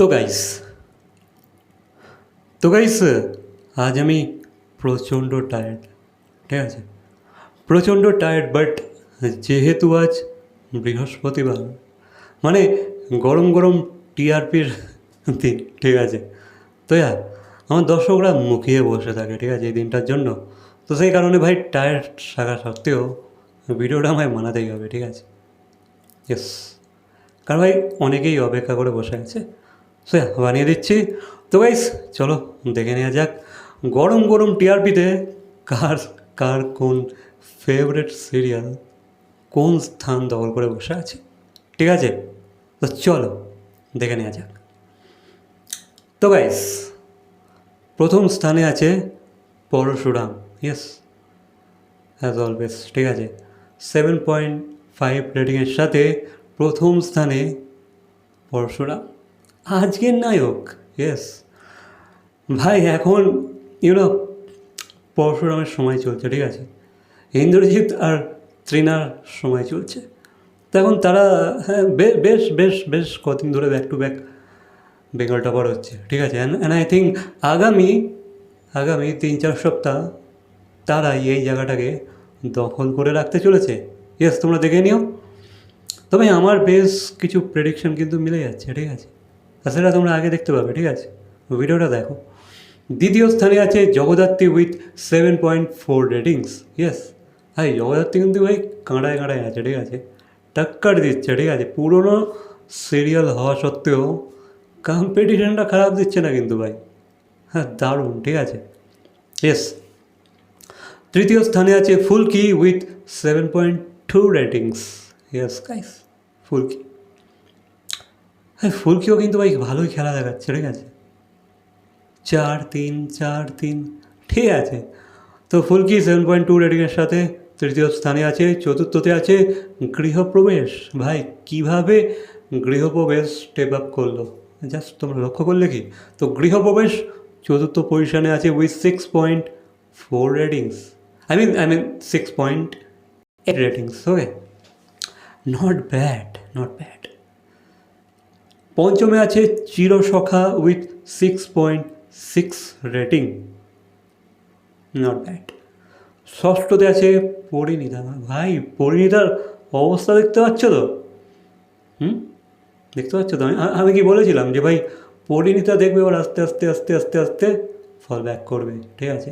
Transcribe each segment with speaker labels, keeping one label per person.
Speaker 1: তো গাইস তো গাইস আজ আমি প্রচণ্ড টায়ার্ড ঠিক আছে? প্রচণ্ড টায়ার্ড বাট যেহেতু আজ বৃহস্পতিবার মানে গরম গরম টিআরপির দিন, ঠিক আছে? তো ইয়া আমার দর্শকরা মুখিয়ে বসে থাকে, ঠিক আছে, এই দিনটার জন্য। তো সেই কারণে ভাই টায়ার্ড থাকা সত্ত্বেও ভিডিওটা আমায় মানাতেই হবে, ঠিক আছে? ইয়েস কারণ ভাই অনেকেই অপেক্ষা করে বসে আছে। বানিয়ে দিচ্ছি। তো গাইস চলো, দেখে নেওয়া যাক। গরম গরম টিআরপিতে কার কার কোন ফেভারেট সিরিয়াল কোন স্থান দখল করে বসে আছে? ঠিক আছে? তো চলো, দেখে নেওয়া যাক। তো গাইস প্রথম স্থানে আছে পরশুরাম। ইয়েস অ্যাজ অলওয়েজ ঠিক আছে। সেভেন পয়েন্ট ফাইভ রেটিংয়ের সাথে প্রথম স্থানে পরশুরাম। আজকের নায়ক ইয়েস ভাই, এখন ইউনো পরশুরামের সময় চলছে, ঠিক আছে? ইন্দ্রজিৎ আর ত্রিনার সময় চলছে। তো এখন তারা হ্যাঁ বেশ বেশ বেশ কদিন ধরে back to back Bengal topper হচ্ছে, ঠিক আছে? অ্যান্ড আই থিঙ্ক আগামী আগামী তিন, চার সপ্তাহ তারা এই জায়গাটাকে দখল করে রাখতে চলেছে। ইয়েস তোমরা দেখে নিও। তবে আমার বেশ কিছু প্রেডিকশন কিন্তু মিলে যাচ্ছে, ঠিক আছে? আর সেটা তোমরা আগে দেখতে পাবে, ঠিক আছে? ভিডিওটা দেখো। দ্বিতীয় স্থানে আছে Jagaddhatri with seven point four ratings yes ভাই জগদ্ধাত্রী কিন্তু ভাই কাঁড়ায় কাঁড়ায় আছে, ঠিক আছে? টাক্কার দিচ্ছে, ঠিক আছে? পুরনো সিরিয়াল হওয়া সত্ত্বেও কম্পিটিশনটা খারাপ দিচ্ছে না কিন্তু ভাই। হ্যাঁ দারুণ, ঠিক আছে? ইয়েস তৃতীয় স্থানে আছে Phulki with seven point two ratings yes guys Phulki. হ্যাঁ ফুলকিও কিন্তু ভাই ভালোই খেলা দেখাচ্ছে, ঠিক আছে? চার তিন চার তিন, ঠিক আছে। তো ফুলকি সেভেন পয়েন্ট টু রেটিংয়ের সাথে তৃতীয় স্থানে আছে, চতুর্থতে আছে গৃহপ্রবেশ। ভাই, কীভাবে গৃহপ্রবেশ স্টেপ আপ করল? জাস্ট তোমরা লক্ষ্য করলে কি? তো গৃহপ্রবেশ চতুর্থ পজিশনে আছে with six point four ratings I mean I mean six point eight ratings okay not bad not bad পঞ্চমে আছে Chirosakha with six point six rating not bad ষষ্ঠতে আছে পরিণীতা। ভাই, পরিণীতার অবস্থা দেখতে পাচ্ছ তো? হুম? দেখতে পাচ্ছ তো? আমি কি বলেছিলাম যে ভাই, পরিণীতা দেখবে এবার আস্তে আস্তে আস্তে আস্তে আস্তে ফল ব্যাক করবে। ঠিক আছে?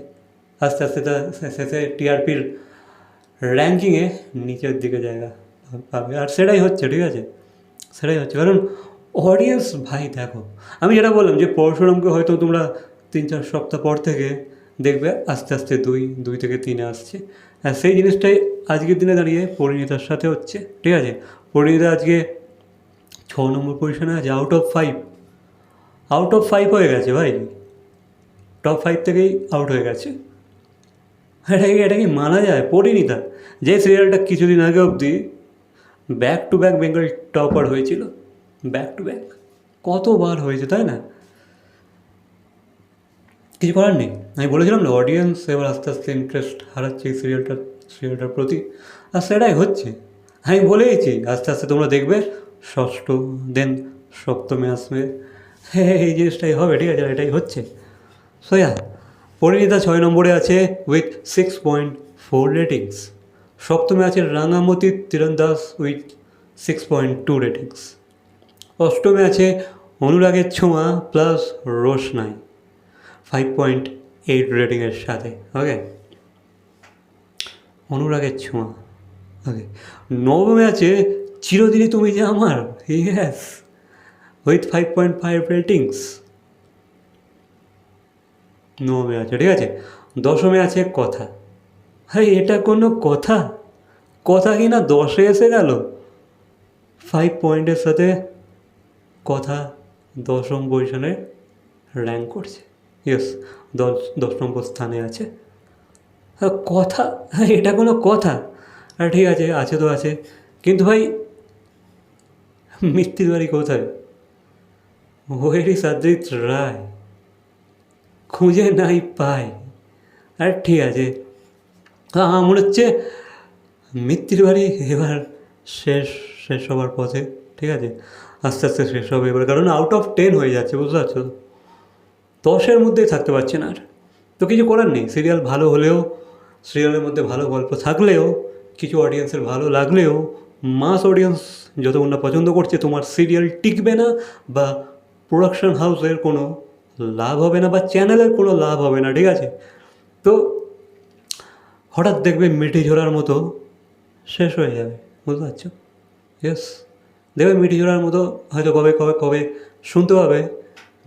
Speaker 1: আস্তে আস্তে তা শেষে টিআরপির র্যাঙ্কিংয়ে নিচের দিকে জায়গা পাবে। আর সেটাই হচ্ছে, ঠিক আছে? সেটাই হচ্ছে। কারণ অডিয়েন্স ভাই দেখো, আমি যেটা বললাম যে পরশুরামকে হয়তো তোমরা তিন চার সপ্তাহ পর থেকে দেখবে, আস্তে আস্তে দুই দুই থেকে তিনে আসছে। আর সেই জিনিসটাই আজকের দিনে দাঁড়িয়ে পরিণীতার সাথে হচ্ছে, ঠিক আছে? পরিণীতা আজকে ছ নম্বর পজিশনে আছে out of five out of five হয়ে গেছে ভাই। টপ ফাইভ থেকেই আউট হয়ে গেছে। এটা কি এটা কি মানা যায়? পরিণীতা, যে সিরিয়ালটা কিছুদিন আগে অবধি back to back Bengal topper হয়েছিল ব্যাক টু ব্যাক কতবার হয়েছে, তাই না? কিছু করার নেই। আমি বলেছিলাম না অডিয়েন্স এবার আস্তে আস্তে ইন্টারেস্ট হারাচ্ছে এই সিরিয়ালটার সিরিয়ালটার প্রতি। আর সেটাই হচ্ছে। আমি বলেইছি, আস্তে আস্তে তোমরা দেখবে, ষষ্ঠ দেন, সপ্তমে আসবে। হ্যাঁ এই জিনিসটাই হবে, ঠিক আছে, এটাই হচ্ছে। সোয়া পরিণীতা ছয় নম্বরে আছে with six point four ratings সপ্তমে আছে Rangamoti Tirandaj with six point two ratings অষ্টমে আছে অনুরাগের ছোঁয়া প্লাস রোশনাই। ফাইভ পয়েন্ট এইট রেটিংয়ের সাথে ওকে অনুরাগের ছোঁয়া ওকে নবমে আছে, Chirodini Tumi Je Amar yes with five point five ratings নবমে আছে, ঠিক আছে? দশমে আছে কথা। ভাই, এটা কোনো কথা? কথা কি না দশে এসে গেল? ফাইভ পয়েন্টের সাথে কথা দশম পজিশনে র্যাঙ্ক করছে। ইয়েস দশ দশ নম্বর স্থানে আছে। হ্যাঁ, কথা হ্যাঁ এটা কোনো কথা। ঠিক আছে আছে তো আছে। কিন্তু ভাই মিত্তির বাড়ি কোথায়? ওয়েরি সাদ্রিত রায়। খুঁজে নাই পায় আর ঠিক আছে। আমার মনে হচ্ছে মিত্তির বাড়ি এবার শেষ শেষ হবার পথে ঠিক আছে? আস্তে আস্তে শেষ হবে এবার, কারণ আউট অফ টেন হয়ে যাচ্ছে, বুঝতে পারছ? দশের মধ্যেই থাকতে পারছে না আর। তো কিছু করার নেই সিরিয়াল ভালো হলেও সিরিয়ালের মধ্যে ভালো গল্প থাকলেও, কিছু অডিয়েন্সের ভালো লাগলেও মাস অডিয়েন্স যতক্ষণ না পছন্দ করছে, তোমার সিরিয়াল টিকবে না বা প্রোডাকশন হাউসের কোনো লাভ হবে না বা চ্যানেলের কোনো লাভ হবে না, ঠিক আছে? তো হঠাৎ দেখবে মিঠি ঝোড়ার মতো শেষ হয়ে যাবে, বুঝতে পারছ? ইয়েস দেখবে মিঠি ঝোড়ার মতো হয়তো কবে কবে কবে শুনতে পাবে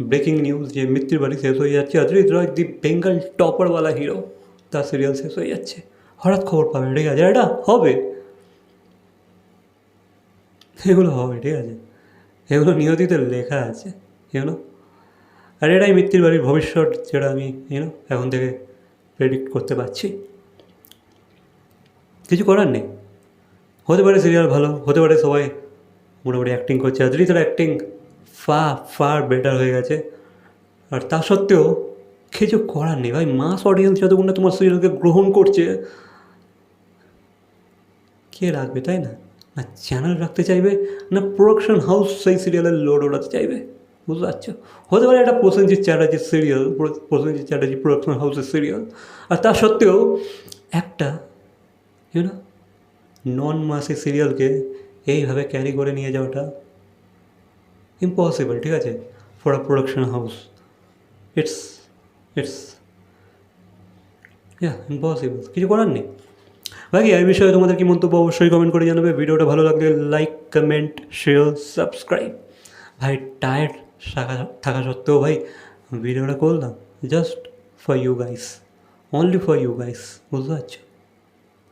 Speaker 1: ব্রেকিং নিউজ যে মৃত্যুর বাড়ি শেষ হয়ে যাচ্ছে। অজিত রয় দি বেঙ্গল টপারওয়ালা হিরো তার সিরিয়াল শেষ হয়ে যাচ্ছে। হঠাৎ খবর পাবে, ঠিক আছে? এটা হবে। এগুলো হবে, ঠিক আছে? এগুলো নিয়তিতে লেখা আছে এগুলো আর এটাই মৃত্যুর বাড়ির ভবিষ্যৎ যেটা আমি ইউনো এখন থেকে প্রেডিক্ট করতে পারছি। কিছু করার নেই। হতে পারে সিরিয়াল ভালো, হতে পারে সবাই মোটামুটি অ্যাক্টিং করছে। অদ্রিতার অ্যাক্টিং ফা ফার বেটার হয়ে গেছে, আর তা সত্ত্বেও কিছু করার নেই। ভাই মাস অডিয়েন্স যতক্ষণ না তোমার সিরিয়ালকে গ্রহণ করছে, কে রাখবে, তাই না? না চ্যানেল রাখতে চাইবে, না প্রোডাকশন হাউস সেই সিরিয়ালের লোড ওড়াতে চাইবে? বুঝতে পারছ? হতে পারে একটা প্রসেনজিৎ চ্যাটার্জির সিরিয়াল প্রসেনজিৎ চ্যাটার্জি প্রোডাকশন হাউসের সিরিয়াল আর তা সত্ত্বেও একটা ইউনো নন মাসি সিরিয়ালকে এইভাবে ক্যারি করে নিয়ে যাওয়াটা ইম্পসিবল ঠিক আছে? For a production house it's it's yeah impossible কিছু করার নেই। বাকি এই বিষয়ে তোমাদের কি মন্তব্য অবশ্যই কমেন্ট করে জানাবে। ভিডিওটা ভালো লাগলে লাইক কমেন্ট শেয়ার সাবস্ক্রাইব ভাই টায়ার্ড থাকা থাকা সত্ত্বেও ভাই, ভিডিওটা করলাম just for you guys only for you guys বুঝতে পারছ?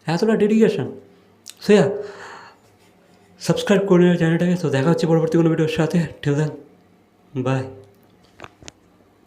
Speaker 1: এতটা ডেডিকেশন সো ইয়া সাবস্ক্রাইব করে নেওয়ার চ্যানেলটাকে তো দেখা হচ্ছে পরবর্তী কোনো ভিডিওর সাথে। ঠেল দেন বাই